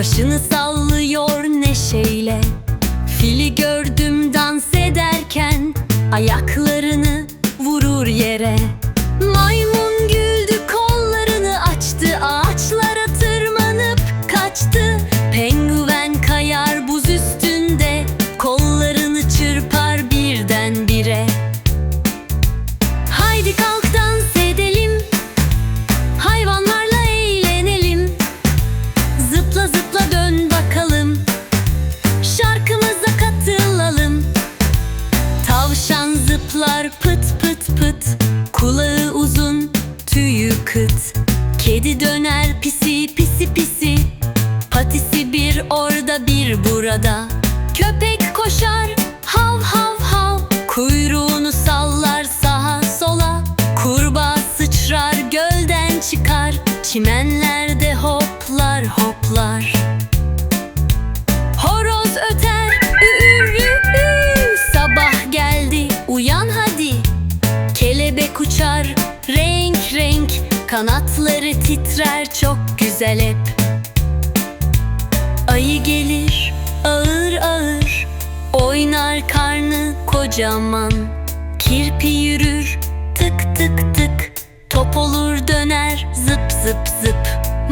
Başını sallıyor neşeyle. Fili gördüm dans ederken Ayaklarını vurur yere tüyü kıt. Kedi döner pisi pisi pisi. Patisi bir orada bir burada. Köpek koşar hav hav hav. Kuyruğunu sallar sağa sola. Kurbağa sıçrar gölden çıkar. Çimenlerde hoplar hoplar. Horoz öter ü ü. Sabah geldi uyan hadi. Kelebek uçar renk renk Kanatları titrer çok güzel hep. Ayı gelir ağır ağır. Oynar karnı kocaman. Kirpi yürür tık tık tık. Top olur döner zıp zıp zıp.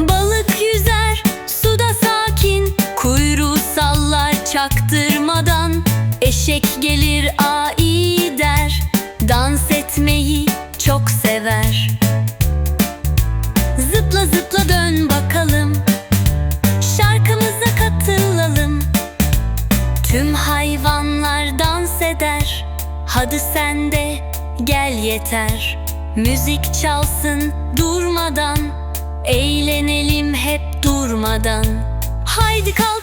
Balık yüzer suda sakin. Kuyruğu sallar çaktırmadan. Eşek gelir ai der. Dans etmeyi çok sever Hadi sen de gel yeter. Müzik çalsın durmadan. Eğlenelim hep durmadan. Haydi dans